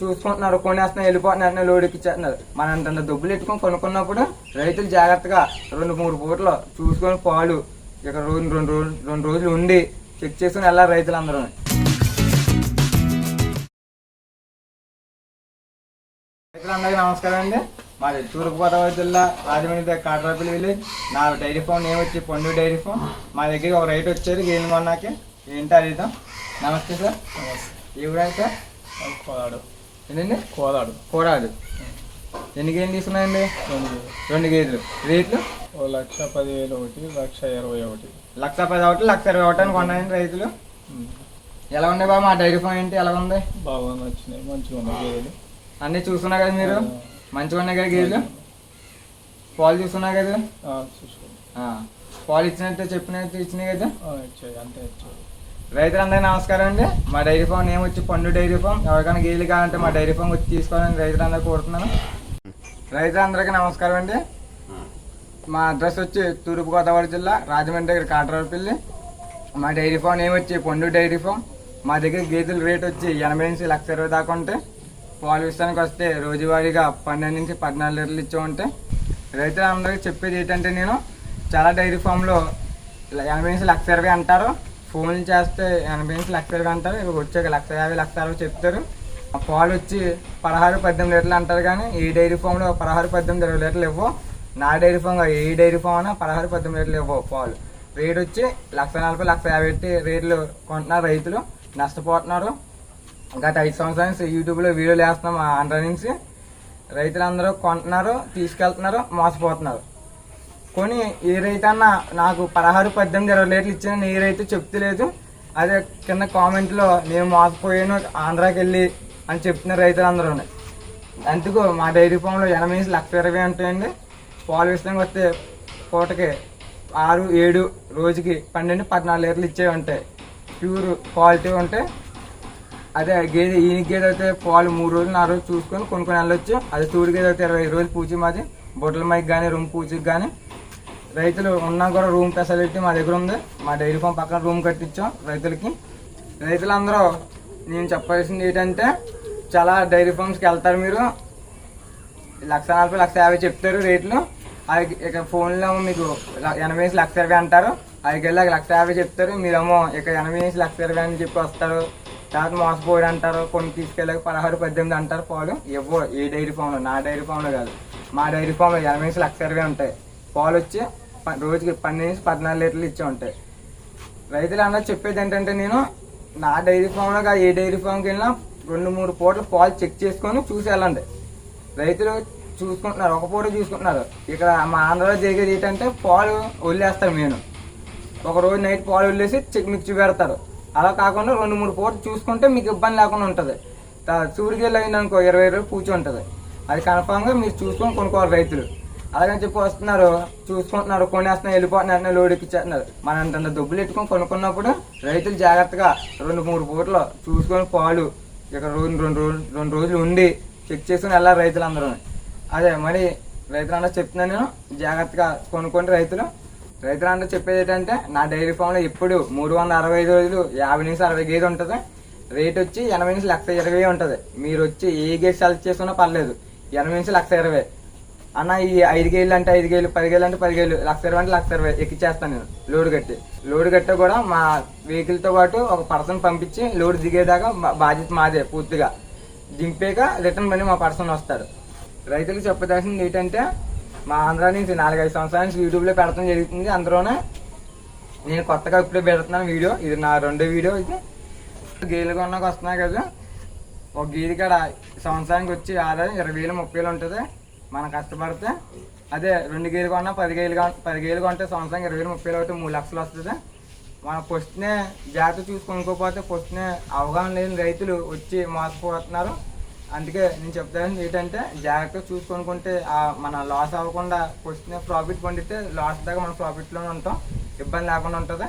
చూసుకుంటున్నారు కొనేస్తున్నారు వెళ్ళిపోతున్నారు లోడ్ ఎక్కిచ్చేస్తున్నారు మన అంత డబ్బులు ఎట్టుకొని కొనుక్కున్నప్పుడు రైతులు జాగ్రత్తగా రెండు మూడు పూటలు చూసుకొని పాలు ఇక రెండు రెండు రోజులు రెండు రోజులు ఉండి చెక్ చేసుకుని వెళ్ళాలి రైతులందరూ. రైతులందరికీ నమస్కారం అండి. మాది తూర్పుగోదావరి జిల్లా రాజమండ్రి దగ్గర కాట్రాపల్లి విలేజ్. నా డైరీ ఫామ్ నేమ్ వచ్చి పండు డైరీ ఫామ్. మా దగ్గర ఒక రైతు వచ్చారు గేదెలు కొన్నాకి? ఏంటి అడుగుదాం నమస్తే సార్. ఏ ఊరు సార్? కోదాడు ఏంటండి కోదాడు కోడాదు ఎన్ని గేదెలు తీసుకున్నాయండి? రెండు గేదెలు రేట్లు? ఓ లక్ష పదివేలు ఒకటి లక్ష ఇరవై ఒకటి. లక్ష పది ఒకటి లక్ష ఇరవై ఒకటి అని కొన్నాయండి రైతులు. ఎలా ఉన్నాయి బాబు మా డైరీ ఫామ్ ఏంటి? ఎలా ఉంది? బాగా నచ్చినాయి మంచిగా ఉన్నాయి గేదెలు. అన్నీ చూస్తున్నా కదా మీరు? మంచిగా ఉన్నాయి కదా గేదెలు? పాలు చూస్తున్నా కదా? ఆ, పాలు ఇచ్చినట్టు చెప్పినట్టు ఇచ్చినాయి కదా? ఇచ్చాయి. అంతే ఇచ్చాయి. రైతులందరికీ నమస్కారం అండి. మా డైరీ ఫామ్ నేమ్ వచ్చి పండు డైరీ ఫామ్. ఎవరికైనా గేదెలు కావాలంటే మా డైరీ ఫామ్ వచ్చి తీసుకోవాలని రైతులందరూ కోరుతున్నాను. రైతులందరికీ నమస్కారం అండి. మా అడ్రస్ వచ్చి తూర్పుగోదావరి జిల్లా రాజమండ్రి దగ్గర కాటరాపల్లి మా డైరీ ఫామ్ నేమ్ వచ్చి పండు డైరీ ఫామ్. మా దగ్గర గేదెల రేట్ వచ్చి ఎనభై నుంచి లక్ష ఇరవై దాకా ఉంటాయి పాలు విషయానికి వస్తే రోజువారీగా పన్నెండు నుంచి పద్నాలుగు లీటర్లు ఇచ్చే ఉంటాయి రైతులందరికీ చెప్పేది ఏంటంటే నేను చాలా డైరీ ఫామ్లో ఎనభై నుంచి లక్ష ఇరవై అంటారు. ఫోన్ చేస్తే ఎనభై నుంచి లక్ష ఇరవై అంటారు ఇవి వచ్చాక లక్ష యాభై లక్ష అరవై చెప్తారు. ఆ పాలు వచ్చి పదహారు పద్దెనిమిది లీటర్లు అంటారు కానీ ఈ డైరీ ఫామ్లో పదహారు పద్దెనిమిది ఇరవై లీటర్లు ఇవ్వవు నా డైరీ ఫామ్ ఏ డైరీ ఫామ్ అయినా పదహారు పద్దెనిమిది లీటర్లు ఇవ్వవు పాలు. రేట్ వచ్చి లక్ష నలభై లక్ష యాభై రేట్లు కొంటున్నారు రైతులు. నష్టపోతున్నారు. గత ఐదు సంవత్సరాల నుంచి యూట్యూబ్లో వీడియోలు వేస్తున్నాం ఆ ఆంధ్ర నుంచి రైతులందరూ కొంటున్నారు తీసుకెళ్తున్నారు మోసపోతున్నారు. కొని ఏ అన్న నాకు పదహారు పద్దెనిమిది ఇరవై లీటర్లు ఇచ్చిన ఏ రైతు చెప్తలేదు అదే కింద కామెంట్లో నేను మోసపోయాను ఆంధ్రాకి వెళ్ళి అని చెప్తున్న రైతులందరూ అందుకు మా డైరీ ఫామ్లో ఎనభై లక్ష ఇరవై ఉంటాయండి. పాలు విషయానికి వస్తే పూటకి ఆరు ఏడు రోజుకి పన్నెండు పద్నాలుగు లీటర్లు ఇచ్చేవి ఉంటాయి. ప్యూర్ క్వాలిటీ ఉంటాయి అదే గేదె ఈ గేదె అయితే పాలు మూడు రోజులు నాలుగు రోజులు చూసుకొని కొనుక్కొని వెళ్ళొచ్చు. అది తూడు గేదె అయితే ఇరవై ఐదు రోజులు పూచి మాది బొట్టల మైకి కానీ రూమ్ పూచికి కానీ రైతులు ఉన్నా కూడా రూమ్ ఫెసిలిటీ మా దగ్గర ఉంది. మా డైరీ ఫామ్ పక్కన రూమ్ కట్టించాం రైతులకి. రైతులందరూ నేను చెప్పాల్సింది ఏంటంటే చాలా డైరీ ఫామ్స్కి వెళ్తారు మీరు. లక్ష నలభై లక్ష యాభై చెప్తారు రేట్లు. అది ఇక ఫోన్లో మీకు ఎనభై నుంచి లక్ష ఇరవై అంటారు. అదికి వెళ్ళి లక్ష యాభై చెప్తారు. మీరేమో ఇక ఎనభై నుంచి లక్ష ఇరవై అని చెప్పి వస్తారు. తర్వాత మోసపోయాడు అంటారు. కొన్ని తీసుకెళ్ళక పదహారు పద్దెనిమిది అంటారు పాలు. ఇవ్వ ఏ డైరీ ఫామ్లో నా డైరీ ఫామ్లో కాదు. మా డైరీ ఫామ్లో ఎనభై నుంచి లక్ష ఇరవై ఉంటాయి. పాలు వచ్చి ప- రోజుకి పన్నెండు నుంచి పద్నాలుగు లీటర్లు ఇచ్చి ఉంటాయి. రైతులు అన్న చెప్పేది ఏంటంటే నేను నా డైరీ ఫామ్లో కాదు ఏ డైరీ ఫామ్కి వెళ్ళినా రెండు మూడు పూటలు పాలు చెక్ చేసుకొని చూసి వెళ్ళండి రైతులు చూసుకుంటున్నారు ఒక పూట చూసుకుంటున్నారు. ఇక్కడ మా ఆంధ్రలో జరిగేది ఏంటంటే పాలు వదిలేస్తారు నేను ఒక రోజు నైట్ పాలు వదిలేసి చెక్ మిక్చి పెడతారు. అలా కాకుండా రెండు మూడు పూటలు చూసుకుంటే మీకు ఇబ్బంది లేకుండా ఉంటుంది. సూర్యగిరి అయిందనుకో ఇరవై ఇరవై పూచి ఉంటుంది. అది కన్ఫామ్గా మీరు చూసుకొని కొనుక్కోవాలి రైతులు. అలాగని చెప్పి వస్తున్నారు. చూసుకుంటున్నారు కొనేస్తున్నారు వెళ్ళిపోతున్నారు లోడ్ ఎక్కిచ్చేస్తున్నారు మన అంత డబ్బులు ఎట్టుకొని కొనుక్కున్నప్పుడు రైతులు జాగ్రత్తగా రెండు మూడు పూటలు చూసుకొని పాలు ఇక రెండు రెండు రోజులు రెండు రోజులు ఉండి చెక్ చేసుకుని వెళ్ళాలి రైతులందరూ. అదే మరి రైతులందరూ చెప్తున్నాను నేను జాగ్రత్తగా కొనుక్కోండి రైతులు. రైతులందరూ చెప్పేది ఏంటంటే నా డైరీ ఫామ్లో ఇప్పుడు మూడు వందల అరవై ఐదు రోజులు యాభై నుంచి అరవై గేదె ఉంటుంది. రేట్ వచ్చి ఎనభై నుంచి లక్ష ఇరవై ఉంటుంది. మీరు వచ్చి ఏ గేజ్ సెలెక్ట్ చేసుకున్నా పర్లేదు. ఎనభై నుంచి లక్ష ఇరవై. అన్న ఈ ఐదు గేళ్ళు అంటే ఐదు గేళ్ళు పది అంటే పది లక్ష ఇరవై అంటే లక్ష ఇరవై ఎక్కిచ్చేస్తాను నేను లోడ్ కట్టి. లోడ్ కట్ట కూడా మా వెహికల్తో పాటు ఒక పర్సన్ పంపించి లోడ్ దిగేదాకా బాధ్యత మాదే పూర్తిగా. దింపాక రిటర్న్ మనీ మా పర్సన్ వస్తాడు. రైతులకు చెప్పదలసింది ఏంటంటే మా ఆంధ్ర నుంచి నాలుగైదు సంవత్సరాల నుంచి యూట్యూబ్లో పెడతాం జరుగుతుంది. అందులోనే నేను కొత్తగా ఇప్పుడే పెడుతున్నాను వీడియో. ఇది నా రెండో వీడియో ఇది. గేలు కొన్నాక వస్తున్నాయి కదా. ఒక గేది కాడ సంవత్సరానికి వచ్చి ఆదాయం ఇరవై వేలు ముప్పై వేలు ఉంటుంది. మనం కష్టపడితే అదే రెండు గేలు కొన్నా పది గేదెలు పది కొంటే సంవత్సరం ఇరవై వేలు ముప్పై వేలు ఒకటి మూడు లక్షలు వస్తుంది. మనం పొస్తునే జాగ్రత్త చూసుకొనుకోకపోతే పొస్ట్నే అవగాహన లేని రైతులు వచ్చి మోసపోతున్నారు. అందుకే నేను చెప్తాను ఏంటంటే జాగ్రత్తగా చూసుకొనుకుంటే మన లాస్ అవ్వకుండా పొస్తునే ప్రాఫిట్ పండితే లాస్ దాకా మనం ప్రాఫిట్లోనే ఉంటాం. ఇబ్బంది లేకుండా ఉంటుంది.